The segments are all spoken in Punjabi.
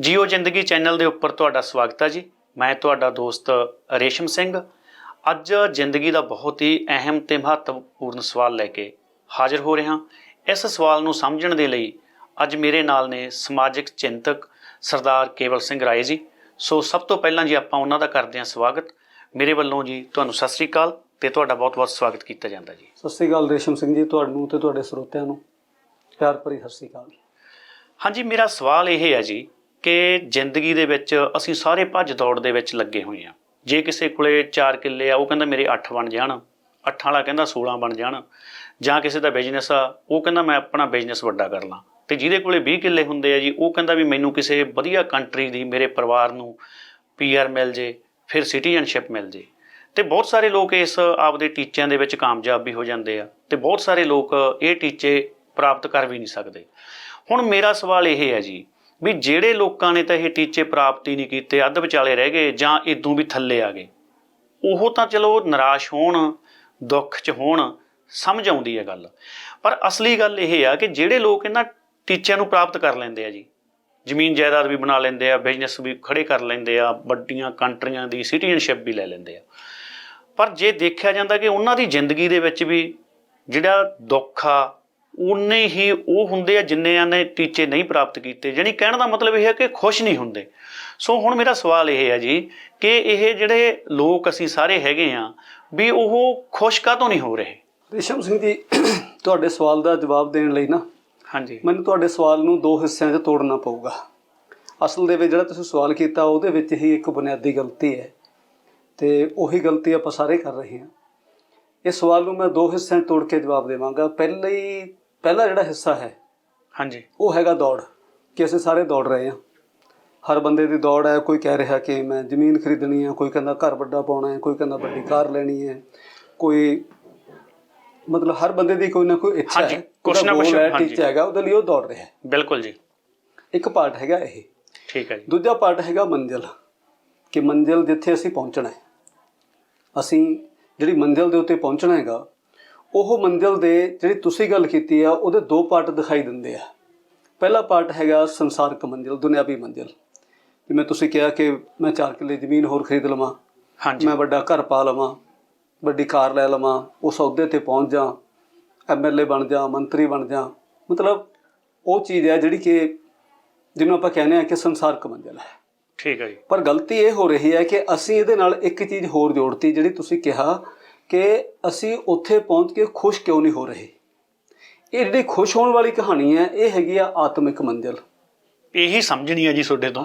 ਜੀਓ ਜ਼ਿੰਦਗੀ ਚੈਨਲ ਦੇ ਉੱਪਰ ਤੁਹਾਡਾ ਸਵਾਗਤ ਹੈ ਜੀ। ਮੈਂ ਤੁਹਾਡਾ ਦੋਸਤ ਰੇਸ਼ਮ ਸਿੰਘ। ਅੱਜ ਜ਼ਿੰਦਗੀ ਦਾ ਬਹੁਤ ਹੀ ਅਹਿਮ ਤੇ ਮਹੱਤਵਪੂਰਨ ਸਵਾਲ ਲੈ ਕੇ ਹਾਜ਼ਰ ਹੋ ਰਿਹਾ। ਇਸ ਸਵਾਲ ਨੂੰ ਸਮਝਣ ਦੇ ਲਈ ਅੱਜ ਮੇਰੇ ਨਾਲ ਨੇ ਸਮਾਜਿਕ ਚਿੰਤਕ ਸਰਦਾਰ ਕੇਵਲ ਸਿੰਘ ਰਾਏ ਜੀ। ਸੋ ਸਭ ਤੋਂ ਪਹਿਲਾਂ ਜੀ ਆਪਾਂ ਉਹਨਾਂ ਦਾ ਕਰਦੇ ਹਾਂ ਸਵਾਗਤ। ਮੇਰੇ ਵੱਲੋਂ ਜੀ ਤੁਹਾਨੂੰ ਸਤਿ ਸ੍ਰੀ ਅਕਾਲ ਤੇ ਤੁਹਾਡਾ ਬਹੁਤ-ਬਹੁਤ ਸਵਾਗਤ ਕੀਤਾ ਜਾਂਦਾ ਜੀ। ਸਤਿ ਸ੍ਰੀ ਅਕਾਲ ਰੇਸ਼ਮ ਸਿੰਘ ਜੀ ਤੁਹਾਨੂੰ ਤੇ ਤੁਹਾਡੇ ਸਰੋਤਿਆਂ ਨੂੰ। ਪਿਆਰ ਭਰੀ ਸਤਿ ਸ੍ਰੀ ਅਕਾਲ। ਹਾਂਜੀ ਮੇਰਾ ਸਵਾਲ ਇਹ ਹੈ ਜੀ ਕਿ ਜ਼ਿੰਦਗੀ ਦੇ ਵਿੱਚ ਅਸੀਂ ਸਾਰੇ ਭੱਜ ਦੌੜ ਦੇ ਵਿੱਚ ਲੱਗੇ ਹੋਏ ਆ ਜੇ ਕਿਸੇ ਕੋਲੇ 4 ਕਿੱਲੇ ਆ, ਉਹ ਕਹਿੰਦਾ ਮੇਰੇ 8 ਬਣ ਜਾਣ। 8 ਵਾਲਾ ਕਹਿੰਦਾ 16 ਬਣ ਜਾਣ। ਜਾਂ ਕਿਸੇ ਦਾ ਬਿਜ਼ਨਸ ਆ, ਉਹ ਕਹਿੰਦਾ ਮੈਂ ਆਪਣਾ ਬਿਜ਼ਨਸ ਵੱਡਾ ਕਰ ਲਾਂ। ਤੇ ਜਿਹਦੇ ਕੋਲੇ 20 ਕਿੱਲੇ ਹੁੰਦੇ ਆ ਜੀ, ਉਹ ਕਹਿੰਦਾ ਵੀ ਮੈਨੂੰ ਕਿਸੇ ਵਧੀਆ ਕੰਟਰੀ ਦੀ, ਮੇਰੇ ਪਰਿਵਾਰ ਨੂੰ ਪੀਆਰ ਮਿਲ ਜੇ, ਫਿਰ ਸਿਟੀਜ਼ਨਸ਼ਿਪ ਮਿਲ ਜੇ। ਤੇ ਬਹੁਤ ਸਾਰੇ ਲੋਕ ਇਸ ਆਪਦੇ ਟੀਚਿਆਂ ਦੇ ਵਿੱਚ ਕਾਮਯਾਬ ਵੀ ਹੋ ਜਾਂਦੇ ਆ। ਤੇ ਬਹੁਤ ਸਾਰੇ ਲੋਕ ਇਹ ਟੀਚੇ ਪ੍ਰਾਪਤ ਕਰ ਵੀ ਨਹੀਂ ਸਕਦੇ। ਹੁਣ ਮੇਰਾ ਸਵਾਲ ਇਹ ਹੈ ਜੀ ਵੀ ਜਿਹੜੇ ਲੋਕਾਂ ਨੇ ਤਾਂ ਇਹ ਟੀਚੇ ਪ੍ਰਾਪਤੀ ਨਹੀਂ ਕੀਤੇ, ਅੱਧ ਵਿਚਾਲੇ ਰਹਿ ਗਏ ਜਾਂ ਇਦੋਂ ਵੀ ਥੱਲੇ ਆ ਗਏ। ਉਹ ਤਾਂ ਚਲੋ ਨਿਰਾਸ਼ ਹੋਣ, ਦੁੱਖ 'ਚ ਹੋਣ, ਸਮਝ ਆਉਂਦੀ ਹੈ ਗੱਲ। ਪਰ ਅਸਲੀ ਗੱਲ ਇਹ ਆ ਕਿ ਜਿਹੜੇ ਲੋਕ ਇਹਨਾਂ ਟੀਚਿਆਂ ਨੂੰ ਪ੍ਰਾਪਤ ਕਰ ਲੈਂਦੇ ਆ ਜੀ, ਜ਼ਮੀਨ ਜਾਇਦਾਦ ਵੀ ਬਣਾ ਲੈਂਦੇ ਆ, ਬਿਜ਼ਨਸ ਵੀ ਖੜੇ ਕਰ ਲੈਂਦੇ ਆ, ਵੱਡੀਆਂ ਕੰਟਰੀਆਂ ਦੀ ਸਿਟੀਜ਼ਨਸ਼ਿਪ ਵੀ ਲੈ ਲੈਂਦੇ ਆ। ਪਰ ਜੇ ਦੇਖਿਆ ਜਾਂਦਾ ਕਿ ਉਹਨਾਂ ਦੀ ਜ਼ਿੰਦਗੀ ਦੇ ਵਿੱਚ ਵੀ ਜਿਹੜਾ ਦੁੱਖ ਆ ਉਨੇ ਹੀ ਉਹ ਹੁੰਦੇ ਆ ਜਿੰਨਿਆਂ ਨੇ ਟੀਚੇ ਨਹੀਂ ਪ੍ਰਾਪਤ ਕੀਤੇ ਜਾਣੀ ਕਹਿਣ ਦਾ ਮਤਲਬ ਇਹ ਹੈ ਕਿ ਖੁਸ਼ ਨਹੀਂ ਹੁੰਦੇ। ਸੋ ਹੁਣ ਮੇਰਾ ਸਵਾਲ ਇਹ ਹੈ ਜੀ ਕਿ ਇਹ ਜਿਹੜੇ ਲੋਕ ਅਸੀਂ ਸਾਰੇ ਹੈਗੇ ਆ ਵੀ ਉਹ ਖੁਸ਼ ਕਾਹਤੋਂ ਨਹੀਂ ਹੋ ਰਹੇ? ਰੇਸ਼ਮ ਸਿੰਘ ਜੀ ਤੁਹਾਡੇ ਸਵਾਲ ਦਾ ਜਵਾਬ ਦੇਣ ਲਈ ਨਾ ਹਾਂਜੀ। ਮੈਨੂੰ ਤੁਹਾਡੇ ਸਵਾਲ ਨੂੰ ਦੋ ਹਿੱਸਿਆਂ 'ਚ ਤੋੜਨਾ ਪਊਗਾ। ਅਸਲ ਦੇ ਵਿੱਚ ਜਿਹੜਾ ਤੁਸੀਂ ਸਵਾਲ ਕੀਤਾ ਉਹਦੇ ਵਿੱਚ ਹੀ ਇੱਕ ਬੁਨਿਆਦੀ ਗਲਤੀ ਹੈ ਤੇ ਉਹੀ ਗਲਤੀ ਆਪਾਂ ਸਾਰੇ ਕਰ ਰਹੇ ਹਾਂ। ਇਸ ਸਵਾਲ ਨੂੰ ਮੈਂ ਦੋ ਹਿੱਸਿਆਂ ਤੋੜ ਕੇ ਜਵਾਬ ਦੇਵਾਂਗਾ। ਪਹਿਲਾ ਹੀ ਪਹਿਲਾ ਜਿਹੜਾ ਹਿੱਸਾ ਹੈ ਹਾਂਜੀ। ਉਹ ਹੈਗਾ ਦੌੜ ਕਿ ਅਸੀਂ ਸਾਰੇ ਦੌੜ ਰਹੇ ਹਾਂ। ਹਰ ਬੰਦੇ ਦੀ ਦੌੜ ਹੈ ਕੋਈ ਕਹਿ ਰਿਹਾ ਕਿ ਮੈਂ ਜ਼ਮੀਨ ਖਰੀਦਣੀ ਹੈ ਕੋਈ ਕਹਿੰਦਾ ਘਰ ਵੱਡਾ ਪਾਉਣਾ ਹੈ ਕੋਈ ਕਹਿੰਦਾ ਵੱਡੀ ਕਾਰ ਲੈਣੀ ਹੈ ਕੋਈ ਮਤਲਬ ਹਰ ਬੰਦੇ ਦੀ ਕੋਈ ਨਾ ਕੋਈ ਇੱਛਾ ਹਾਂਜੀ, ਹੈ ਕੁਛ ਨਾ ਕੁਛ। ਟੀਚਾ ਹੈਗਾ ਉਹਦੇ ਲਈ ਉਹ ਦੌੜ ਰਿਹਾ ਹੈ। ਬਿਲਕੁਲ ਜੀ। ਇੱਕ ਪਾਰਟ ਹੈਗਾ ਇਹ। ਠੀਕ ਹੈ ਜੀ। ਦੂਜਾ ਪਾਰਟ ਹੈਗਾ ਮੰਜ਼ਿਲ ਕਿ ਮੰਜ਼ਿਲ ਜਿੱਥੇ ਅਸੀਂ ਪਹੁੰਚਣਾ ਹੈ। ਅਸੀਂ ਜਿਹੜੀ ਮੰਜ਼ਿਲ ਦੇ ਉੱਤੇ ਪਹੁੰਚਣਾ ਹੈਗਾ ਉਹ ਮੰਜ਼ਿਲ ਦੇ ਜਿਹੜੀ ਤੁਸੀਂ ਗੱਲ ਕੀਤੀ ਆ ਉਹਦੇ ਦੋ ਪਾਰਟ ਦਿਖਾਈ ਦਿੰਦੇ ਆ। ਪਹਿਲਾ ਪਾਰਟ ਹੈਗਾ ਸੰਸਾਰਕ ਮੰਜ਼ਿਲ ਦੁਨਿਆਵੀ ਮੰਜ਼ਿਲ ਜਿਵੇਂ ਤੁਸੀਂ ਕਿਹਾ ਕਿ ਮੈਂ 4 ਕਿੱਲੇ ਜ਼ਮੀਨ ਹੋਰ ਖਰੀਦ ਲਵਾਂ ਹਾਂਜੀ। ਮੈਂ ਵੱਡਾ ਘਰ ਪਾ ਲਵਾਂ ਵੱਡੀ ਕਾਰ ਲੈ ਲਵਾਂ ਉਸ ਅਹੁਦੇ ਤੇ ਪਹੁੰਚ ਜਾ ਐਮਐਲਏ ਬਣ ਜਾ ਮੰਤਰੀ ਬਣ ਜਾ। ਮਤਲਬ ਉਹ ਚੀਜ਼ ਹੈ ਜਿਹੜੀ ਕਿ ਜਿਹਨੂੰ ਆਪਾਂ ਕਹਿੰਦੇ ਆ ਕਿ ਸੰਸਾਰਕ ਮੰਜ਼ਿਲ ਹੈ। ਠੀਕ ਹੈ ਜੀ। ਪਰ ਗਲਤੀ ਇਹ ਹੋ ਰਹੀ ਹੈ ਕਿ ਅਸੀਂ ਇਹਦੇ ਨਾਲ ਇੱਕ ਚੀਜ਼ ਹੋਰ ਜੋੜਤੀ ਜਿਹੜੀ ਤੁਸੀਂ ਕਿਹਾ ਕਿ ਅਸੀਂ ਉੱਥੇ ਪਹੁੰਚ ਕੇ ਖੁਸ਼ ਕਿਉਂ ਨਹੀਂ ਹੋ ਰਹੇ? ਇਹ ਜਿਹੜੀ ਖੁਸ਼ ਹੋਣ ਵਾਲੀ ਕਹਾਣੀ ਹੈ ਇਹ ਹੈਗੀ ਆ ਆਤਮਿਕ ਮੰਜ਼ਿਲ। ਇਹੀ ਸਮਝਣੀ ਹੈ ਜੀ ਤੁਹਾਡੇ ਤੋਂ।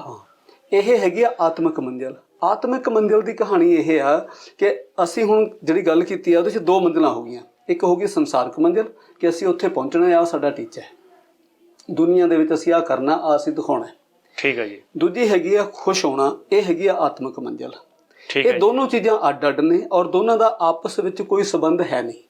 ਇਹ ਹੈਗੀ ਆ ਆਤਮਿਕ ਮੰਜ਼ਿਲ। ਆਤਮਿਕ ਮੰਜ਼ਿਲ ਦੀ ਕਹਾਣੀ ਇਹ ਆ ਕਿ ਅਸੀਂ ਹੁਣ ਜਿਹੜੀ ਗੱਲ ਕੀਤੀ ਆ ਉਹਦੇ 'ਚ ਦੋ ਮੰਜ਼ਿਲਾਂ ਹੋ ਗਈਆਂ। ਇੱਕ ਹੋ ਗਈ ਸੰਸਾਰਕ ਮੰਜ਼ਿਲ ਕਿ ਅਸੀਂ ਉੱਥੇ ਪਹੁੰਚਣਾ ਆ ਸਾਡਾ ਟੀਚਾ ਹੈ। ਦੁਨੀਆ ਦੇ ਵਿੱਚ ਅਸੀਂ ਆ ਕਰਨਾ ਆ ਅਸੀਂ ਦਿਖਾਉਣਾ ਠੀਕ ਹੈ ਜੀ। ਦੂਜੀ ਹੈਗੀ ਆ ਖੁਸ਼ ਹੋਣਾ ਇਹ ਹੈਗੀ ਆ ਆਤਮਿਕ ਮੰਜ਼ਿਲ। ਇਹ। ਦੋਨੋਂ ਚੀਜ਼ਾਂ ਅੱਡ-ਅੱਡ ਨੇ ਔਰ ਦੋਨਾਂ ਦਾ ਆਪਸ ਵਿੱਚ ਕੋਈ ਸਬੰਧ ਹੈ ਨਹੀਂ।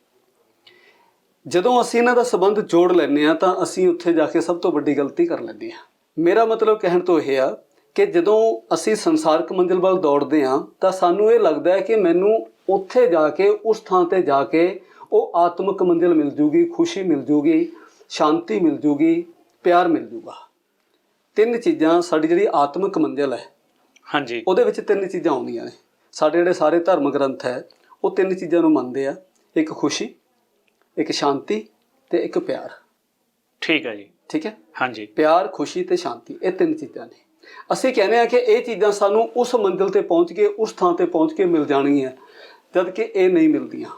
ਜਦੋਂ ਅਸੀਂ ਇਹਨਾਂ ਦਾ ਸਬੰਧ ਜੋੜ ਲੈਂਦੇ ਆ ਤਾਂ ਅਸੀਂ ਉੱਥੇ ਜਾ ਕੇ ਸਭ ਤੋਂ ਵੱਡੀ ਗਲਤੀ ਕਰ ਲੈਂਦੇ ਆ ਮੇਰਾ ਮਤਲਬ ਕਹਿਣ ਤੋਂ ਇਹ ਆ ਕਿ ਜਦੋਂ ਅਸੀਂ ਸੰਸਾਰਕ ਮੰਜ਼ਿਲ ਵੱਲ ਦੌੜਦੇ ਆ ਤਾਂ ਸਾਨੂੰ ਇਹ ਲੱਗਦਾ ਹੈ ਕਿ ਮੈਨੂੰ ਉੱਥੇ ਜਾ ਕੇ ਉਸ ਥਾਂ ਤੇ ਜਾ ਕੇ ਉਹ ਆਤਮਿਕ ਮੰਜ਼ਿਲ ਮਿਲ ਜੂਗੀ ਖੁਸ਼ੀ ਮਿਲ ਜੂਗੀ ਸ਼ਾਂਤੀ ਮਿਲ ਜੂਗੀ ਪਿਆਰ ਮਿਲ ਜੂਗਾ। ਤਿੰਨ ਚੀਜ਼ਾਂ ਸਾਡੀ ਜਿਹੜੀ ਆਤਮਿਕ ਮੰਜ਼ਿਲ ਹੈ ਹਾਂਜੀ। ਉਹਦੇ ਵਿੱਚ ਤਿੰਨ ਚੀਜ਼ਾਂ ਆਉਂਦੀਆਂ ਨੇ। ਸਾਡੇ ਜਿਹੜੇ ਸਾਰੇ ਧਰਮ ਗ੍ਰੰਥ ਹੈ ਉਹ ਤਿੰਨ ਚੀਜ਼ਾਂ ਨੂੰ ਮੰਨਦੇ ਆ ਇੱਕ ਖੁਸ਼ੀ ਇੱਕ ਸ਼ਾਂਤੀ ਤੇ ਇੱਕ ਪਿਆਰ। ਠੀਕ ਹੈ ਜੀ। ਠੀਕ ਹੈ? ਹਾਂਜੀ। ਪਿਆਰ ਖੁਸ਼ੀ ਤੇ ਸ਼ਾਂਤੀ ਇਹ ਤਿੰਨ ਚੀਜ਼ਾਂ ਨੇ। ਅਸੀਂ ਕਹਿੰਦੇ ਆ ਕਿ ਇਹ ਚੀਜ਼ਾਂ ਸਾਨੂੰ ਉਸ ਮੰਜ਼ਿਲ ਤੇ ਪਹੁੰਚ ਕੇ ਉਸ ਥਾਂ ਤੇ ਪਹੁੰਚ ਕੇ ਮਿਲ ਜਾਣਗੀਆਂ ਜਦ ਕਿ ਇਹ ਨਹੀਂ ਮਿਲਦੀਆਂ।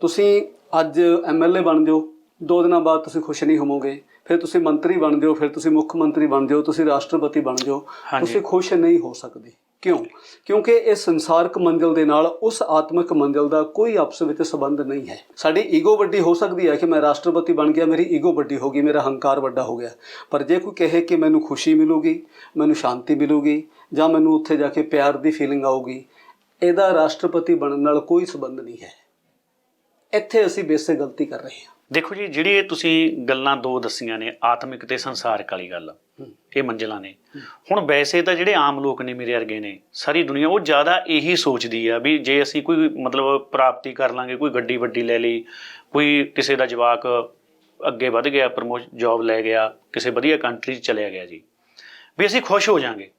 ਤੁਸੀਂ ਅੱਜ ਐਮਐਲਏ ਬਣ ਜਾਓ ਦੋ ਦਿਨਾਂ ਬਾਅਦ ਤੁਸੀਂ ਖੁਸ਼ ਨਹੀਂ ਹੋਵੋਗੇ। ਫਿਰ ਤੁਸੀਂ ਮੰਤਰੀ ਬਣ ਜਾਓ ਫਿਰ ਤੁਸੀਂ ਮੁੱਖ ਮੰਤਰੀ ਬਣ ਜਾਓ ਤੁਸੀਂ ਰਾਸ਼ਟਰਪਤੀ ਬਣ ਜਾਓ। ਹਾਂਜੀ। ਤੁਸੀਂ ਖੁਸ਼ ਨਹੀਂ ਹੋ ਸਕਦੇ। ਕਿਉਂ? ਕਿਉਂਕਿ ਇਹ ਸੰਸਾਰਕ ਮੰਜ਼ਿਲ ਦੇ ਨਾਲ ਉਸ ਆਤਮਿਕ ਮੰਜ਼ਿਲ ਦਾ ਕੋਈ ਆਪਸ ਵਿੱਚ ਸੰਬੰਧ ਨਹੀਂ ਹੈ। ਸਾਡੀ ਈਗੋ ਵੱਡੀ ਹੋ ਸਕਦੀ ਹੈ ਕਿ ਮੈਂ ਰਾਸ਼ਟਰਪਤੀ ਬਣ ਗਿਆ ਮੇਰੀ ਈਗੋ ਵੱਡੀ ਹੋ ਗਈ ਮੇਰਾ ਹੰਕਾਰ ਵੱਡਾ ਹੋ ਗਿਆ। ਪਰ ਜੇ ਕੋਈ ਕਹੇ ਕਿ ਮੈਨੂੰ ਖੁਸ਼ੀ ਮਿਲੂਗੀ ਮੈਨੂੰ ਸ਼ਾਂਤੀ ਮਿਲੂਗੀ ਜਾਂ ਮੈਨੂੰ ਉੱਥੇ ਜਾ ਕੇ ਪਿਆਰ ਦੀ ਫੀਲਿੰਗ ਆਊਗੀ ਇਹਦਾ ਰਾਸ਼ਟਰਪਤੀ ਬਣਨ ਨਾਲ ਕੋਈ ਸੰਬੰਧ ਨਹੀਂ ਹੈ। ਇੱਥੇ ਅਸੀਂ ਬੇਸਿਕ ਗਲਤੀ ਕਰ ਰਹੇ ਹਾਂ। ਦੇਖੋ ਜੀ ਜਿਹੜੀ ਤੁਸੀਂ ਗੱਲਾਂ ਦੋ ਦੱਸੀਆਂ ਨੇ ਆਤਮਿਕ ਤੇ ਸੰਸਾਰਿਕ ਵਾਲੀ ਗੱਲ ਇਹ ਮੰਜ਼ਿਲਾਂ ਨੇ। ਹੁਣ ਵੈਸੇ ਤਾਂ ਜਿਹੜੇ ਆਮ ਲੋਕ ਨੇ ਮੇਰੇ ਵਰਗੇ ਨੇ ਸਾਰੀ ਦੁਨੀਆ ਉਹ ਜ਼ਿਆਦਾ ਇਹੀ ਸੋਚਦੀ ਆ ਵੀ ਜੇ ਅਸੀਂ ਕੋਈ ਮਤਲਬ ਪ੍ਰਾਪਤੀ ਕਰ ਲਾਂਗੇ ਕੋਈ ਗੱਡੀ ਵੱਡੀ ਲੈ ਲਈ ਕੋਈ ਕਿਸੇ ਦਾ ਜਵਾਕ ਅੱਗੇ ਵਧ ਗਿਆ ਪ੍ਰਮੋਸ਼ਨ ਜੌਬ ਲੈ ਗਿਆ ਕਿਸੇ ਵਧੀਆ ਕੰਟਰੀ 'ਚ ਚਲਿਆ ਗਿਆ ਜੀ ਵੀ ਅਸੀਂ ਖੁਸ਼ ਹੋ ਜਾਾਂਗੇ।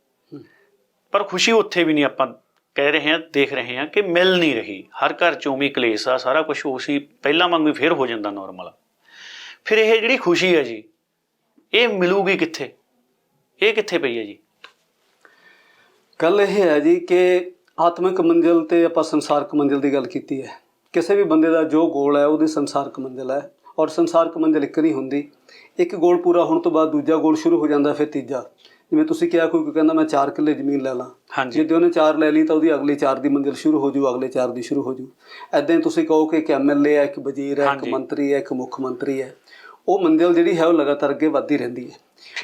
ਪਰ ਖੁਸ਼ੀ ਉੱਥੇ ਵੀ ਨਹੀਂ ਆਪਾਂ ਕਹਿ ਰਹੇ ਹਾਂ, ਦੇਖ ਰਹੇ ਹਾਂ ਕਿ ਮਿਲ ਨਹੀਂ ਰਹੀ। ਹਰ ਘਰ ਚੋਂ ਵੀ ਕਲੇਸ਼ ਆ, ਸਾਰਾ ਕੁਝ ਉਸੇ ਪਹਿਲਾਂ ਵਾਂਗ ਹੀ ਫੇਰ ਹੋ ਜਾਂਦਾ ਨਾਰਮਲ ਫਿਰ ਇਹ ਜਿਹੜੀ ਖੁਸ਼ੀ ਹੈ ਜੀ, ਇਹ ਮਿਲੂਗੀ ਕਿੱਥੇ? ਇਹ ਕਿੱਥੇ ਪਈ ਹੈ ਜੀ? ਗੱਲ ਇਹ ਹੈ ਜੀ ਕਿ ਆਤਮਿਕ ਮੰਜ਼ਿਲ ਤੇ ਆਪਾਂ ਸੰਸਾਰਕ ਮੰਜ਼ਿਲ ਦੀ ਗੱਲ ਕੀਤੀ ਹੈ। ਕਿਸੇ ਵੀ ਬੰਦੇ ਦਾ ਜੋ ਗੋਲ ਹੈ, ਉਹਦੀ ਸੰਸਾਰਕ ਮੰਜ਼ਿਲ ਹੈ। ਔਰ ਸੰਸਾਰਕ ਮੰਜ਼ਿਲ ਇੱਕ ਨਹੀਂ ਹੁੰਦੀ। ਇੱਕ ਗੋਲ ਪੂਰਾ ਹੋਣ ਤੋਂ ਬਾਅਦ ਦੂਜਾ ਗੋਲ ਸ਼ੁਰੂ ਹੋ ਜਾਂਦਾ, ਫਿਰ ਤੀਜਾ। ਜਿਵੇਂ ਤੁਸੀਂ ਕਿਹਾ ਕੋਈ ਕਹਿੰਦਾ ਮੈਂ 4 ਕਿੱਲੇ ਜ਼ਮੀਨ ਲੈ ਲਾਂ। ਹਾਂਜੀ। ਜੇ ਉਹਨੇ 4 ਲੈ ਲਈ ਤਾਂ ਉਹਦੀ ਅਗਲੀ 4 ਦੀ ਮੰਜ਼ਿਲ ਸ਼ੁਰੂ ਹੋ ਜੂ ਅਗਲੇ 4 ਦੀ ਸ਼ੁਰੂ ਹੋ ਜੂ। ਐਦਾਂ ਹੀ ਤੁਸੀਂ ਕਹੋ ਕਿ ਇੱਕ ਐਮਐਲਏ ਹੈ ਇੱਕ ਵਜ਼ੀਰ ਹੈ ਇੱਕ। ਮੰਤਰੀ ਹੈ ਇੱਕ ਮੁੱਖ ਮੰਤਰੀ ਹੈ। ਉਹ ਮੰਜ਼ਿਲ ਜਿਹੜੀ ਹੈ ਉਹ ਲਗਾਤਾਰ ਅੱਗੇ ਵੱਧਦੀ ਰਹਿੰਦੀ ਹੈ।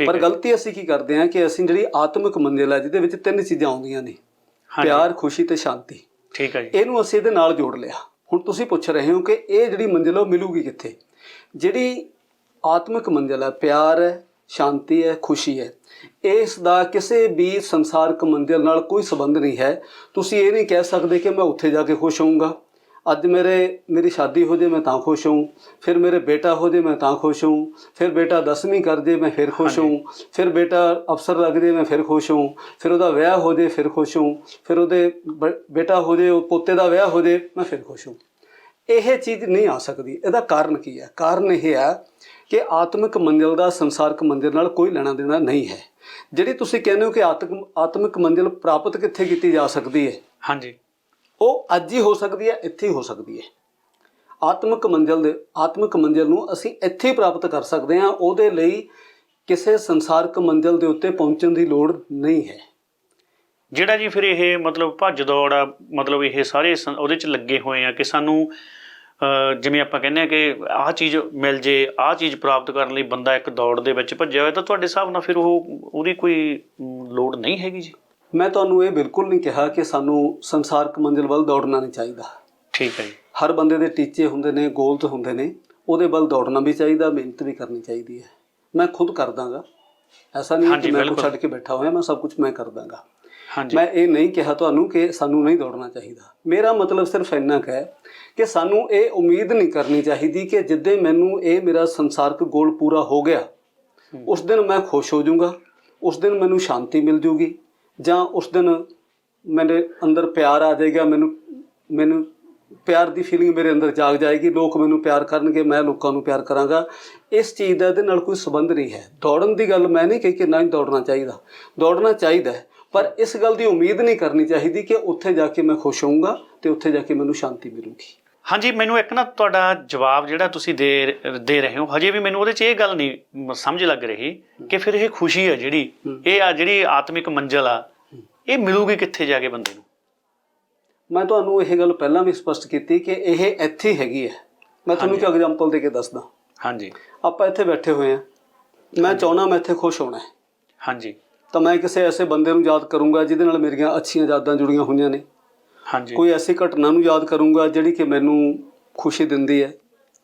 ਪਰ ਗਲਤੀ ਅਸੀਂ ਕੀ ਕਰਦੇ ਹਾਂ ਕਿ ਅਸੀਂ ਜਿਹੜੀ ਆਤਮਿਕ ਮੰਜ਼ਿਲ ਹੈ ਜਿਹਦੇ ਵਿੱਚ ਤਿੰਨ ਚੀਜ਼ਾਂ ਆਉਂਦੀਆਂ ਨੇ। ਪਿਆਰ ਖੁਸ਼ੀ ਤੇ ਸ਼ਾਂਤੀ। ਠੀਕ ਹੈ ਜੀ। ਇਹਨੂੰ ਅਸੀਂ ਇਹਦੇ ਨਾਲ ਜੋੜ ਲਿਆ। ਹੁਣ ਤੁਸੀਂ ਪੁੱਛ ਰਹੇ ਹੋ ਕਿ ਇਹ ਜਿਹੜੀ ਮੰਜ਼ਿਲ ਉਹ ਮਿਲੂਗੀ ਕਿੱਥੇ? ਜਿਹੜੀ ਆਤਮਿਕ ਮੰਜ਼ਿਲ ਹੈ ਪਿਆਰ ਹੈ ਸ਼ਾਂਤੀ ਹੈ ਖੁਸ਼ੀ ਹੈ। ਇਸ ਦਾ ਕਿਸੇ ਵੀ ਸੰਸਾਰਕ ਮੰਜ਼ਿਲ ਨਾਲ ਕੋਈ ਸੰਬੰਧ ਨਹੀਂ ਹੈ। ਤੁਸੀਂ ਇਹ ਨਹੀਂ ਕਹਿ ਸਕਦੇ ਕਿ ਮੈਂ ਉੱਥੇ ਜਾ ਕੇ ਖੁਸ਼ ਹੋਊਂਗਾ। ਅੱਜ ਮੇਰੇ ਮੇਰੀ ਸ਼ਾਦੀ ਹੋ ਜੇ ਮੈਂ ਤਾਂ ਖੁਸ਼ ਹਾਂ ਫਿਰ ਮੇਰੇ ਬੇਟਾ ਹੋ ਜੇ ਮੈਂ ਤਾਂ ਖੁਸ਼ ਹਾਂ ਫਿਰ ਬੇਟਾ 10ਵੀਂ ਕਰ ਜੇ ਮੈਂ ਫਿਰ ਖੁਸ਼ ਹਾਂ ਫਿਰ ਬੇਟਾ ਅਫਸਰ ਲੱਗ ਜੇ ਮੈਂ ਫਿਰ ਖੁਸ਼ ਹਾਂ ਫਿਰ ਉਹਦਾ ਵਿਆਹ ਹੋ ਜੇ ਫਿਰ ਖੁਸ਼ ਹਾਂ ਫਿਰ ਉਹਦੇ ਬੇਟਾ ਹੋ ਜੇ ਉਹ ਪੋਤੇ ਦਾ ਵਿਆਹ ਹੋ ਜੇ ਮੈਂ ਫਿਰ ਖੁਸ਼ ਹਾਂ ਇਹ ਚੀਜ਼ ਨਹੀਂ ਆ ਸਕਦੀ। ਇਹਦਾ ਕਾਰਨ ਕੀ ਹੈ? ਕਾਰਨ ਇਹ ਹੈ ਕਿ ਆਤਮਿਕ ਮੰਜ਼ਿਲ ਦਾ ਸੰਸਾਰਕ ਮੰਜ਼ਿਲ ਨਾਲ ਕੋਈ ਲੈਣਾ ਦੇਣਾ ਨਹੀਂ ਹੈ। ਜਿਹੜੀ ਤੁਸੀਂ ਕਹਿੰਦੇ ਹੋ ਕਿ ਆਤਮ ਆਤਮਿਕ ਮੰਜ਼ਿਲ ਪ੍ਰਾਪਤ ਕਿੱਥੇ ਕੀਤੀ ਜਾ ਸਕਦੀ ਹੈ? ਹਾਂਜੀ। ਉਹ ਅੱਜ ਹੀ ਹੋ ਸਕਦੀ ਹੈ ਇੱਥੇ ਹੀ ਹੋ ਸਕਦੀ ਹੈ। ਆਤਮਿਕ ਮੰਜ਼ਿਲ ਦੇ ਆਤਮਿਕ ਮੰਜ਼ਿਲ ਨੂੰ ਅਸੀਂ ਇੱਥੇ ਹੀ ਪ੍ਰਾਪਤ ਕਰ ਸਕਦੇ ਹਾਂ ਉਹਦੇ ਲਈ ਕਿਸੇ ਸੰਸਾਰਕ ਮੰਜ਼ਿਲ ਦੇ ਉੱਤੇ ਪਹੁੰਚਣ ਦੀ ਲੋੜ ਨਹੀਂ ਹੈ। ਜਿਹੜਾ ਜੀ ਫਿਰ ਇਹ ਮਤਲਬ ਭੱਜ ਦੌੜ ਆ ਮਤਲਬ ਇਹ ਸਾਰੇ ਉਹਦੇ ਚ ਲੱਗੇ ਹੋਏ ਆ ਕਿ ਸਾਨੂੰ ਜਿਵੇਂ ਆਪਾਂ ਕਹਿੰਦੇ ਆ ਕਿ ਆਹ ਚੀਜ਼ ਮਿਲ ਜੇ ਆਹ ਚੀਜ਼ ਪ੍ਰਾਪਤ ਕਰਨ ਲਈ ਬੰਦਾ ਇੱਕ ਦੌੜ ਦੇ ਵਿੱਚ ਭੱਜਿਆ ਹੋਇਆ ਤਾਂ ਤੁਹਾਡੇ ਹਿਸਾਬ ਨਾਲ ਫਿਰ ਉਹ ਉਹਦੀ ਕੋਈ ਲੋੜ ਨਹੀਂ ਹੈਗੀ ਜੀ? ਮੈਂ ਤੁਹਾਨੂੰ ਇਹ ਬਿਲਕੁਲ ਨਹੀਂ ਕਿਹਾ ਕਿ ਸਾਨੂੰ ਸੰਸਾਰਕ ਮੰਜ਼ਿਲ ਵੱਲ ਦੌੜਨਾ ਨਹੀਂ ਚਾਹੀਦਾ। ਠੀਕ ਹੈ ਜੀ। ਹਰ ਬੰਦੇ ਦੇ ਟੀਚੇ ਹੁੰਦੇ ਨੇ ਗੋਲਸ ਹੁੰਦੇ ਨੇ ਉਹਦੇ ਵੱਲ ਦੌੜਨਾ ਵੀ ਚਾਹੀਦਾ ਮਿਹਨਤ ਵੀ ਕਰਨੀ ਚਾਹੀਦੀ ਹੈ। ਮੈਂ ਖੁਦ ਕਰਦਾਗਾ। ਐਸਾ ਨਹੀਂ ਕਿ ਮੈਂ ਬਿਲਕੁਲ। ਛੱਡ ਕੇ ਬੈਠਾ ਹੋਇਆ ਮੈਂ ਸਭ ਕੁਝ ਮੈਂ ਕਰਦਾਗਾ। ਮੈਂ ਇਹ ਨਹੀਂ ਕਿਹਾ ਤੁਹਾਨੂੰ ਕਿ ਸਾਨੂੰ ਨਹੀਂ ਦੌੜਨਾ ਚਾਹੀਦਾ। ਮੇਰਾ ਮਤਲਬ ਸਿਰਫ ਇੰਨਾ ਹੈ ਕਿ ਸਾਨੂੰ ਇਹ ਉਮੀਦ ਨਹੀਂ ਕਰਨੀ ਚਾਹੀਦੀ ਕਿ ਜਿੱਦੇ ਮੈਨੂੰ ਇਹ ਮੇਰਾ ਸੰਸਾਰਕ ਗੋਲ ਪੂਰਾ ਹੋ ਗਿਆ ਉਸ ਦਿਨ ਮੈਂ ਖੁਸ਼ ਹੋ ਜਾਊਂਗਾ ਉਸ ਦਿਨ ਮੈਨੂੰ ਸ਼ਾਂਤੀ ਮਿਲ ਜੂਗੀ ਜਾਂ ਉਸ ਦਿਨ ਮੇਰੇ ਅੰਦਰ ਪਿਆਰ ਆ ਜਾਏਗਾ ਮੈਨੂੰ ਮੈਨੂੰ ਪਿਆਰ ਦੀ ਫੀਲਿੰਗ ਮੇਰੇ ਅੰਦਰ ਜਾਗ ਜਾਏਗੀ ਲੋਕ ਮੈਨੂੰ ਪਿਆਰ ਕਰਨਗੇ ਮੈਂ ਲੋਕਾਂ ਨੂੰ ਪਿਆਰ ਕਰਾਂਗਾ। ਇਸ ਚੀਜ਼ ਦਾ ਇਹਦੇ ਨਾਲ ਕੋਈ ਸੰਬੰਧ ਨਹੀਂ ਹੈ। ਦੌੜਨ ਦੀ ਗੱਲ ਮੈਂ ਨਹੀਂ ਕਹੀ ਕਿ ਨਹੀਂ ਦੌੜਨਾ ਚਾਹੀਦਾ। ਦੌੜਨਾ ਚਾਹੀਦਾ ਹੈ, ਪਰ ਇਸ ਗੱਲ ਦੀ ਉਮੀਦ ਨਹੀਂ ਕਰਨੀ ਚਾਹੀਦੀ ਕਿ ਉੱਥੇ ਜਾ ਕੇ ਮੈਂ ਖੁਸ਼ ਹੋਊਂਗਾ ਤੇ ਉੱਥੇ ਜਾ ਕੇ ਮੈਨੂੰ ਸ਼ਾਂਤੀ ਮਿਲੂਗੀ। ਹਾਂਜੀ ਮੈਨੂੰ ਇੱਕ ਨਾ ਤੁਹਾਡਾ ਜਵਾਬ ਜਿਹੜਾ ਤੁਸੀਂ ਦੇ ਦੇ ਰਹੇ ਹੋ ਹਜੇ ਵੀ ਮੈਨੂੰ ਉਹਦੇ 'ਚ ਇਹ ਗੱਲ ਨਹੀਂ ਸਮਝ ਲੱਗ ਰਹੀ ਕਿ ਫਿਰ ਇਹ ਖੁਸ਼ੀ ਹੈ ਜਿਹੜੀ ਇਹ ਆ ਜਿਹੜੀ ਆਤਮਿਕ ਮੰਜ਼ਲ ਆ ਇਹ ਮਿਲੂਗੀ ਕਿੱਥੇ ਜਾ ਕੇ ਬੰਦੇ ਨੂੰ? ਮੈਂ ਤੁਹਾਨੂੰ ਇਹ ਗੱਲ ਪਹਿਲਾਂ ਵੀ ਸਪਸ਼ਟ ਕੀਤੀ ਕਿ ਇਹ ਇੱਥੇ ਹੈਗੀ ਹੈ। ਮੈਂ ਤੁਹਾਨੂੰ ਇੱਕ ਐਗਜ਼ਾਮਪਲ ਦੇ ਕੇ ਦੱਸਦਾ। ਹਾਂਜੀ। ਆਪਾਂ ਇੱਥੇ ਬੈਠੇ ਹੋਏ ਹਾਂ। ਮੈਂ ਚਾਹਣਾ ਮੈਂ ਇੱਥੇ ਖੁਸ਼ ਹੋਣਾ ਹੈ। ਹਾਂਜੀ। ਤਾਂ ਮੈਂ ਕਿਸੇ ਐਸੇ ਬੰਦੇ ਨੂੰ ਯਾਦ ਕਰੂੰਗਾ ਜਿਹਦੇ ਨਾਲ ਮੇਰੀਆਂ ਅੱਛੀਆਂ ਯਾਦਾਂ ਜੁੜੀਆਂ ਹੋਈਆਂ ਨੇ। ਹਾਂਜੀ। ਕੋਈ ਐਸੀ ਘਟਨਾ ਨੂੰ ਯਾਦ ਕਰੂੰਗਾ ਜਿਹੜੀ ਕਿ ਮੈਨੂੰ ਖੁਸ਼ੀ ਦਿੰਦੀ ਹੈ।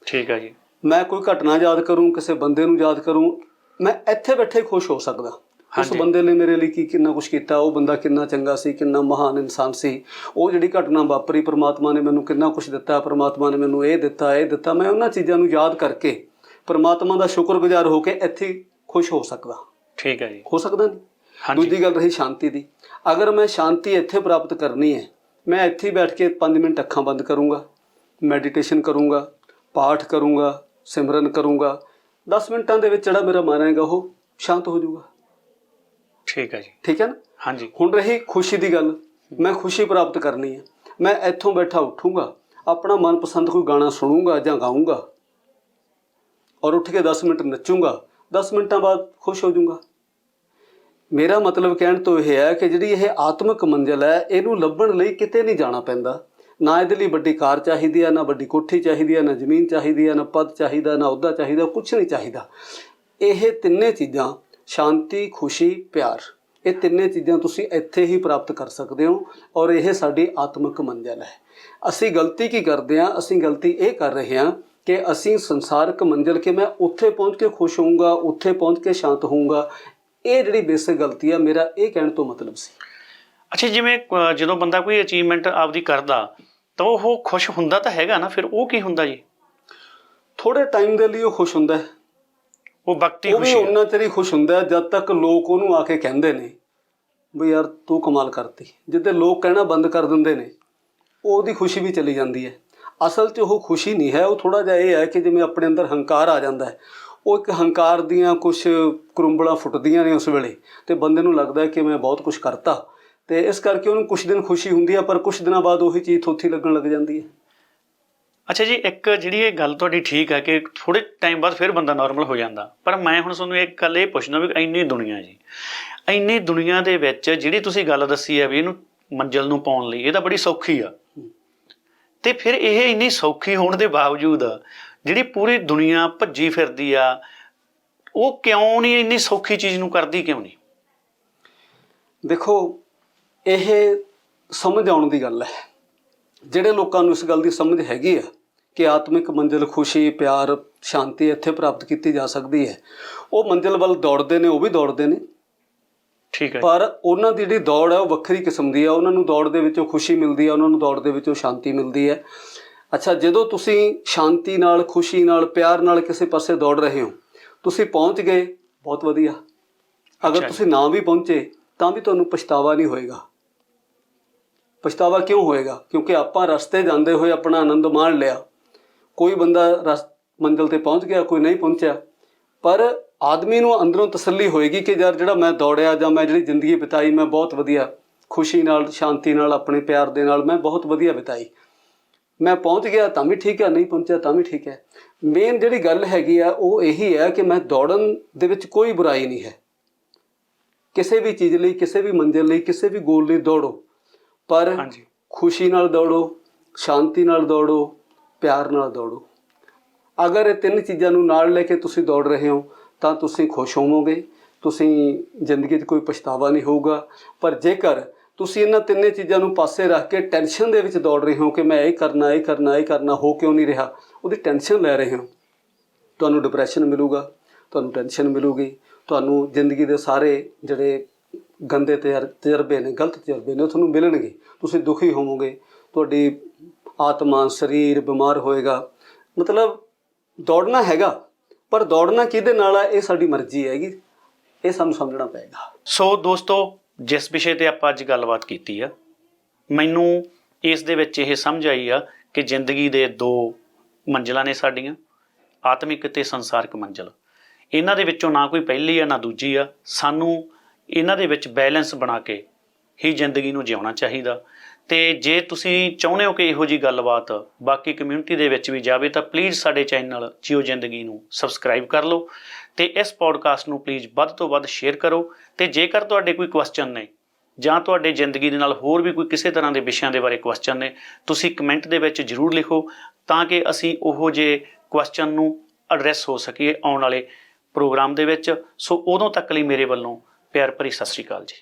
ਠੀਕ ਹੈ ਜੀ। ਮੈਂ ਕੋਈ ਘਟਨਾ ਯਾਦ ਕਰੂੰ ਕਿਸੇ ਬੰਦੇ ਨੂੰ ਯਾਦ ਕਰੂੰ ਮੈਂ ਇੱਥੇ ਬੈਠੇ ਖੁਸ਼ ਹੋ ਸਕਦਾ। ਉਸ। ਬੰਦੇ ਨੇ ਮੇਰੇ ਲਈ ਕੀ ਕਿੰਨਾ ਕੁਝ ਕੀਤਾ ਉਹ ਬੰਦਾ ਕਿੰਨਾ ਚੰਗਾ ਸੀ ਕਿੰਨਾ ਮਹਾਨ ਇਨਸਾਨ ਸੀ। ਉਹ ਜਿਹੜੀ ਘਟਨਾ ਵਾਪਰੀ ਪ੍ਰਮਾਤਮਾ ਨੇ ਮੈਨੂੰ ਕਿੰਨਾ ਕੁਝ ਦਿੱਤਾ ਪ੍ਰਮਾਤਮਾ ਨੇ ਮੈਨੂੰ ਇਹ ਦਿੱਤਾ ਇਹ ਦਿੱਤਾ। ਮੈਂ ਉਹਨਾਂ ਚੀਜ਼ਾਂ ਨੂੰ ਯਾਦ ਕਰਕੇ ਪ੍ਰਮਾਤਮਾ ਦਾ ਸ਼ੁਕਰਗੁਜ਼ਾਰ ਹੋ ਕੇ ਇੱਥੇ ਖੁਸ਼ ਹੋ ਸਕਦਾ। ਠੀਕ ਹੈ ਜੀ। ਹੋ ਸਕਦਾ ਨਹੀਂ ਦੂਜੀ ਗੱਲ ਰਹੀ ਸ਼ਾਂਤੀ ਦੀ। ਅਗਰ ਮੈਂ ਸ਼ਾਂਤੀ ਇੱਥੇ ਪ੍ਰਾਪਤ ਕਰਨੀ ਹੈ ਮੈਂ ਇੱਥੇ ਬੈਠ ਕੇ 5 ਮਿੰਟ ਅੱਖਾਂ ਬੰਦ ਕਰੂੰਗਾ ਮੈਡੀਟੇਸ਼ਨ ਕਰੂੰਗਾ ਪਾਠ ਕਰੂੰਗਾ ਸਿਮਰਨ ਕਰੂੰਗਾ 10 ਮਿੰਟਾਂ ਦੇ ਵਿੱਚ ਜਿਹੜਾ ਮੇਰਾ ਮਨ ਹੈਗਾ ਉਹ ਸ਼ਾਂਤ ਹੋ ਜਾਊਗਾ। ਠੀਕ ਹੈ ਜੀ। ਠੀਕ ਹੈ ਨਾ? ਹਾਂਜੀ। ਹੁਣ ਰਹੀ ਖੁਸ਼ੀ ਦੀ ਗੱਲ ਮੈਂ ਖੁਸ਼ੀ ਪ੍ਰਾਪਤ ਕਰਨੀ ਹੈ। ਮੈਂ ਇੱਥੋਂ ਬੈਠਾ ਉੱਠੂੰਗਾ ਆਪਣਾ ਮਨਪਸੰਦ ਕੋਈ ਗਾਣਾ ਸੁਣੂੰਗਾ ਜਾਂ ਗਾਊਂਗਾ ਔਰ ਉੱਠ ਕੇ 10 ਮਿੰਟ ਨੱਚੂੰਗਾ 10 ਮਿੰਟਾਂ ਬਾਅਦ ਖੁਸ਼ ਹੋ ਜਾਊਂਗਾ। ਮੇਰਾ ਮਤਲਬ ਕਹਿਣ ਤੋਂ ਇਹ ਹੈ ਕਿ ਜਿਹੜੀ ਇਹ ਆਤਮਿਕ ਮੰਜ਼ਿਲ ਹੈ, ਇਹਨੂੰ ਲੱਭਣ ਲਈ ਕਿਤੇ ਨਹੀਂ ਜਾਣਾ ਪੈਂਦਾ। ਨਾ ਇਹਦੇ ਲਈ ਵੱਡੀ ਕਾਰ ਚਾਹੀਦੀ ਹੈ ਨਾ ਵੱਡੀ ਕੋਠੀ ਚਾਹੀਦੀ ਹੈ ਨਾ ਜ਼ਮੀਨ ਚਾਹੀਦੀ ਹੈ ਨਾ ਪਦ ਚਾਹੀਦਾ, ਨਾ ਅਹੁਦਾ ਚਾਹੀਦਾ ਕੁਝ ਨਹੀਂ ਚਾਹੀਦਾ। ਇਹ ਤਿੰਨੇ ਚੀਜ਼ਾਂ, ਸ਼ਾਂਤੀ, ਖੁਸ਼ੀ, ਪਿਆਰ, ਇਹ ਤਿੰਨੇ ਚੀਜ਼ਾਂ ਤੁਸੀਂ ਇੱਥੇ ਹੀ ਪ੍ਰਾਪਤ ਕਰ ਸਕਦੇ ਹੋ ਔਰ ਇਹ ਸਾਡੀ ਆਤਮਿਕ ਮੰਜ਼ਿਲ ਹੈ। ਅਸੀਂ ਗਲਤੀ ਕੀ ਕਰਦੇ ਹਾਂ? ਅਸੀਂ ਗਲਤੀ ਇਹ ਕਰ ਰਹੇ ਹਾਂ ਕਿ ਅਸੀਂ ਸੰਸਾਰਕ ਮੰਜ਼ਿਲ ਕਿ ਮੈਂ ਉੱਥੇ ਪਹੁੰਚ ਕੇ ਖੁਸ਼ ਹੋਊਂਗਾ, ਉੱਥੇ ਪਹੁੰਚ ਕੇ ਸ਼ਾਂਤ ਹੋਊਂਗਾ ਇਹ ਜਿਹੜੀ ਬੇਸਿਕ ਗਲਤੀ ਆ ਮੇਰਾ ਇਹ ਕਹਿਣ ਤੋਂ ਮਤਲਬ ਸੀ। ਅੱਛਾ ਜਿਵੇਂ ਜਦੋਂ ਬੰਦਾ ਕੋਈ ਅਚੀਵਮੈਂਟ ਆਪਦੀ ਕਰਦਾ ਤਾਂ ਉਹ ਖੁਸ਼ ਹੁੰਦਾ ਤਾਂ ਹੈਗਾ ਨਾ ਫਿਰ ਉਹ ਕੀ ਹੁੰਦਾ ਜੀ? ਥੋੜੇ ਟਾਈਮ ਦੇ ਲਈ ਉਹ ਖੁਸ਼ ਹੁੰਦਾ ਹੈ। ਉਹ ਵਕਤੀ ਉਹ ਵੀ ਖੁਸ਼ੀ ਆ। ਉਹਨਾਂ ਚਿਰ ਹੀ ਖੁਸ਼ ਹੁੰਦਾ ਹੈ ਜਦ ਤੱਕ ਲੋਕ ਉਹਨੂੰ ਆ ਕੇ ਕਹਿੰਦੇ ਨੇ ਵੀ ਯਾਰ ਤੂੰ ਕਮਾਲ ਕਰਤੀ। ਜਿੱਦੇ ਲੋਕ ਕਹਿਣਾ ਬੰਦ ਕਰ ਦਿੰਦੇ ਨੇ ਉਹਦੀ ਖੁਸ਼ੀ ਵੀ ਚਲੀ ਜਾਂਦੀ ਹੈ। ਅਸਲ 'ਚ ਉਹ ਖੁਸ਼ੀ ਨਹੀਂ ਹੈ ਉਹ ਥੋੜਾ ਜਿਹਾ ਇਹ ਹੈ ਕਿ ਜਿਵੇਂ ਆਪਣੇ ਅੰਦਰ ਹੰਕਾਰ ਆ ਜਾਂਦਾ ਹੈ। ਉਹ ਇੱਕ ਹੰਕਾਰ ਦੀਆਂ ਕੁਝ ਕਰੁੰਬਲਾਂ ਫੁੱਟਦੀਆਂ ਨੇ ਉਸ ਵੇਲੇ ਤੇ ਬੰਦੇ ਨੂੰ ਲੱਗਦਾ ਕਿ ਮੈਂ ਬਹੁਤ ਕੁਝ ਕਰਤਾ। ਤੇ ਇਸ ਕਰਕੇ ਉਹਨੂੰ ਕੁਝ ਦਿਨ ਖੁਸ਼ੀ ਹੁੰਦੀ ਆ, ਪਰ ਕੁਝ ਦਿਨਾਂ ਬਾਅਦ ਉਹੀ ਚੀਜ਼ ਥੋਥੀ ਲੱਗਣ ਲੱਗ ਜਾਂਦੀ ਹੈ। ਅੱਛਾ ਜੀ, ਇੱਕ ਜਿਹੜੀ ਇਹ ਗੱਲ ਤੁਹਾਡੀ ਠੀਕ ਹੈ ਕਿ ਥੋੜੇ ਟਾਈਮ ਬਾਅਦ ਫਿਰ ਬੰਦਾ ਨਾਰਮਲ ਹੋ ਜਾਂਦਾ। ਪਰ ਮੈਂ ਹੁਣ ਤੁਹਾਨੂੰ ਇੱਕ ਗੱਲ ਇਹ ਪੁੱਛਣਾ ਵੀ ਇੰਨੀ ਦੁਨੀਆ ਜੀ, ਇੰਨੀ ਦੁਨੀਆ ਦੇ ਵਿੱਚ ਜਿਹੜੀ ਤੁਸੀਂ ਗੱਲ ਦੱਸੀ ਹੈ ਵੀ ਇਹਨੂੰ ਮੰਜ਼ਲ ਨੂੰ ਪਾਉਣ ਲਈ, ਇਹ ਤਾਂ ਬੜੀ ਸੌਖੀ ਆ। ਤੇ ਫਿਰ ਇਹ ਇੰਨੀ ਸੌਖੀ ਹੋਣ ਦੇ ਬਾਵਜੂਦ ਜਿਹੜੀ ਪੂਰੀ ਦੁਨੀਆ ਭੱਜੀ ਫਿਰਦੀ ਆ ਉਹ ਕਿਉਂ ਨਹੀਂ ਇੰਨੀ ਸੌਖੀ ਚੀਜ਼ ਨੂੰ ਕਰਦੀ ਕਿਉਂ ਨਹੀਂ? ਦੇਖੋ ਇਹ ਸਮਝ ਆਉਣ ਦੀ ਗੱਲ ਹੈ। ਜਿਹੜੇ ਲੋਕਾਂ ਨੂੰ ਇਸ ਗੱਲ ਦੀ ਸਮਝ ਹੈਗੀ ਆ ਕਿ ਆਤਮਿਕ ਮੰਜ਼ਿਲ ਖੁਸ਼ੀ ਪਿਆਰ ਸ਼ਾਂਤੀ ਇੱਥੇ ਪ੍ਰਾਪਤ ਕੀਤੀ ਜਾ ਸਕਦੀ ਹੈ ਉਹ ਮੰਜ਼ਿਲ ਵੱਲ ਦੌੜਦੇ ਨੇ ਉਹ ਵੀ ਦੌੜਦੇ ਨੇ। ਠੀਕ ਹੈ ਪਰ ਉਹਨਾਂ ਦੀ ਜਿਹੜੀ ਦੌੜ ਹੈ ਉਹ ਵੱਖਰੀ ਕਿਸਮ ਦੀ ਹੈ ਉਹਨਾਂ ਨੂੰ ਦੌੜ ਦੇ ਵਿੱਚੋਂ ਖੁਸ਼ੀ ਮਿਲਦੀ ਹੈ ਉਹਨਾਂ ਨੂੰ ਦੌੜ ਦੇ ਵਿੱਚੋਂ ਸ਼ਾਂਤੀ ਮਿਲਦੀ ਹੈ। ਅੱਛਾ ਜਦੋਂ ਤੁਸੀਂ ਸ਼ਾਂਤੀ ਨਾਲ ਖੁਸ਼ੀ ਨਾਲ ਪਿਆਰ ਨਾਲ ਕਿਸੇ ਪਾਸੇ ਦੌੜ ਰਹੇ ਹੋ ਤੁਸੀਂ ਪਹੁੰਚ ਗਏ ਬਹੁਤ ਵਧੀਆ। ਅਗਰ। ਤੁਸੀਂ ਨਾ ਵੀ ਪਹੁੰਚੇ ਤਾਂ ਵੀ ਤੁਹਾਨੂੰ ਪਛਤਾਵਾ ਨਹੀਂ ਹੋਏਗਾ। ਪਛਤਾਵਾ ਕਿਉਂ ਹੋਏਗਾ? ਕਿਉਂਕਿ ਆਪਾਂ ਰਸਤੇ ਜਾਂਦੇ ਹੋਏ ਆਪਣਾ ਆਨੰਦ ਮਾਣ ਲਿਆ। ਕੋਈ ਬੰਦਾ ਰਸ ਮੰਜ਼ਿਲ ਤੇ ਪਹੁੰਚ ਗਿਆ ਕੋਈ ਨਹੀਂ ਪਹੁੰਚਿਆ। ਪਰ ਆਦਮੀ ਨੂੰ ਅੰਦਰੋਂ ਤਸੱਲੀ ਹੋਏਗੀ ਕਿ ਯਾਰ ਜਿਹੜਾ ਮੈਂ ਦੌੜਿਆ ਜਾਂ ਮੈਂ ਜਿਹੜੀ ਜ਼ਿੰਦਗੀ ਬਿਤਾਈ ਮੈਂ ਬਹੁਤ ਵਧੀਆ ਖੁਸ਼ੀ ਨਾਲ ਸ਼ਾਂਤੀ ਨਾਲ ਆਪਣੇ ਪਿਆਰ ਦੇ ਨਾਲ ਮੈਂ ਬਹੁਤ ਵਧੀਆ ਬਿਤਾਈ। ਮੈਂ ਪਹੁੰਚ ਗਿਆ ਤਾਂ ਵੀ ਠੀਕ ਹੈ ਨਹੀਂ ਪਹੁੰਚਿਆ ਤਾਂ ਵੀ ਠੀਕ ਹੈ। ਮੇਨ ਜਿਹੜੀ ਗੱਲ ਹੈਗੀ ਆ ਉਹ ਇਹੀ ਹੈ ਕਿ ਮੈਂ ਦੌੜਨ ਦੇ ਵਿੱਚ ਕੋਈ ਬੁਰਾਈ ਨਹੀਂ ਹੈ। ਕਿਸੇ ਵੀ ਚੀਜ਼ ਲਈ ਕਿਸੇ ਵੀ ਮੰਜ਼ਿਲ ਲਈ ਕਿਸੇ ਵੀ ਗੋਲ ਲਈ ਦੌੜੋ। ਪਰ ਖੁਸ਼ੀ ਨਾਲ ਦੌੜੋ ਸ਼ਾਂਤੀ ਨਾਲ ਦੌੜੋ ਪਿਆਰ ਨਾਲ ਦੌੜੋ। ਅਗਰ ਇਹ ਤਿੰਨ ਚੀਜ਼ਾਂ ਨੂੰ ਨਾਲ ਲੈ ਕੇ ਤੁਸੀਂ ਦੌੜ ਰਹੇ ਹੋ ਤਾਂ ਤੁਸੀਂ ਖੁਸ਼ ਹੋਵੋਗੇ। ਤੁਸੀਂ ਜ਼ਿੰਦਗੀ 'ਚ ਕੋਈ ਪਛਤਾਵਾ ਨਹੀਂ ਹੋਊਗਾ। ਪਰ ਜੇਕਰ ਤੁਸੀਂ ਇਹਨਾਂ ਤਿੰਨੇ ਚੀਜ਼ਾਂ ਨੂੰ ਪਾਸੇ ਰੱਖ ਕੇ ਟੈਨਸ਼ਨ ਦੇ ਵਿੱਚ ਦੌੜ ਰਹੇ ਹੋ ਕਿ ਮੈਂ ਇਹ ਕਰਨਾ ਇਹ ਕਰਨਾ ਇਹ ਕਰਨਾ, ਹੋ ਕਿਉਂ ਨਹੀਂ ਰਿਹਾ? ਉਹਦੀ ਟੈਨਸ਼ਨ ਲੈ ਰਹੇ ਹੋ। ਤੁਹਾਨੂੰ ਡਿਪਰੈਸ਼ਨ ਮਿਲੂਗਾ, ਤੁਹਾਨੂੰ ਟੈਨਸ਼ਨ ਮਿਲੂਗੀ, ਤੁਹਾਨੂੰ ਜ਼ਿੰਦਗੀ ਦੇ ਸਾਰੇ ਜਿਹੜੇ ਗੰਦੇ ਤਜਰ- ਤਜਰਬੇ ਨੇ, ਗਲਤ ਤਜਰਬੇ ਨੇ, ਉਹ ਤੁਹਾਨੂੰ ਮਿਲਣਗੇ। ਤੁਸੀਂ ਦੁਖੀ ਹੋਵੋਗੇ, ਤੁਹਾਡੀ ਆਤਮਾ, ਸਰੀਰ ਬਿਮਾਰ ਹੋਏਗਾ। ਮਤਲਬ ਦੌੜਨਾ ਹੈਗਾ, ਪਰ ਦੌੜਨਾ ਕਿਹਦੇ ਨਾਲ ਆ? ਇਹ ਸਾਡੀ ਮਰਜ਼ੀ ਹੈਗੀ, ਇਹ ਸਾਨੂੰ ਸਮਝਣਾ ਪਏਗਾ। ਸੋ ਦੋਸਤੋ ਜਿਸ ਵਿਸ਼ੇ ਤੇ ਆਪਾਂ ਅੱਜ ਗੱਲਬਾਤ ਕੀਤੀ ਆ, ਮੈਨੂੰ ਇਸ ਦੇ ਵਿੱਚ ਇਹ ਸਮਝ ਆਈ ਆ ਕਿ ਜ਼ਿੰਦਗੀ ਦੇ ਦੋ ਮੰਜ਼ਲਾਂ ਨੇ ਸਾਡੀਆਂ, ਆਤਮਿਕ ਤੇ ਸੰਸਾਰਿਕ ਮੰਜ਼ਲ। ਇਹਨਾਂ ਦੇ ਵਿੱਚੋਂ ਨਾ ਕੋਈ ਪਹਿਲੀ ਆ, ਨਾ ਦੂਜੀ ਆ। ਸਾਨੂੰ ਇਹਨਾਂ ਦੇ ਵਿੱਚ ਬੈਲੈਂਸ ਬਣਾ ਕੇ ਹੀ ਜ਼ਿੰਦਗੀ ਨੂੰ ਜਿਉਣਾ ਚਾਹੀਦਾ। ਤੇ ਜੇ ਤੁਸੀਂ ਚਾਹੁੰਦੇ ਹੋ ਕਿ ਇਹੋ ਜੀ ਗੱਲਬਾਤ ਬਾਕੀ ਕਮਿਊਨਿਟੀ ਦੇ ਵਿੱਚ ਵੀ ਜਾਵੇ, ਤਾਂ ਪਲੀਜ਼ ਸਾਡੇ ਚੈਨਲ ਜੀਓ ਜ਼ਿੰਦਗੀ ਨੂੰ ਸਬਸਕ੍ਰਾਈਬ ਕਰ ਲਓ ਤੇ ਇਸ ਪੋਡਕਾਸਟ ਨੂੰ ਪਲੀਜ਼ ਵੱਧ ਤੋਂ ਵੱਧ ਸ਼ੇਅਰ ਕਰੋ ਤੇ ਜੇਕਰ ਤੁਹਾਡੇ ਕੋਈ ਕੁਐਸਚਨ ਨੇ ਜਾਂ ਤੁਹਾਡੇ ਜ਼ਿੰਦਗੀ ਦੇ ਨਾਲ ਹੋਰ ਵੀ ਕੋਈ ਕਿਸੇ ਤਰ੍ਹਾਂ ਦੇ ਵਿਸ਼ਿਆਂ ਦੇ ਬਾਰੇ ਕੁਐਸਚਨ ਨੇ, ਤੁਸੀਂ ਕਮੈਂਟ ਦੇ ਵਿੱਚ ਜਰੂਰ ਲਿਖੋ ਤਾਂ ਕਿ ਅਸੀਂ ਉਹੋ ਜੇ ਕੁਐਸਚਨ ਨੂੰ ਐਡਰੈਸ ਹੋ ਸਕੀਏ ਆਉਣ ਵਾਲੇ ਪ੍ਰੋਗਰਾਮ ਦੇ ਵਿੱਚ। ਸੋ ਉਦੋਂ ਤੱਕ ਲਈ ਮੇਰੇ ਵੱਲੋਂ ਪਿਆਰ ਭਰੀ ਸਤਿ ਸ਼੍ਰੀ ਅਕਾਲ ਜੀ।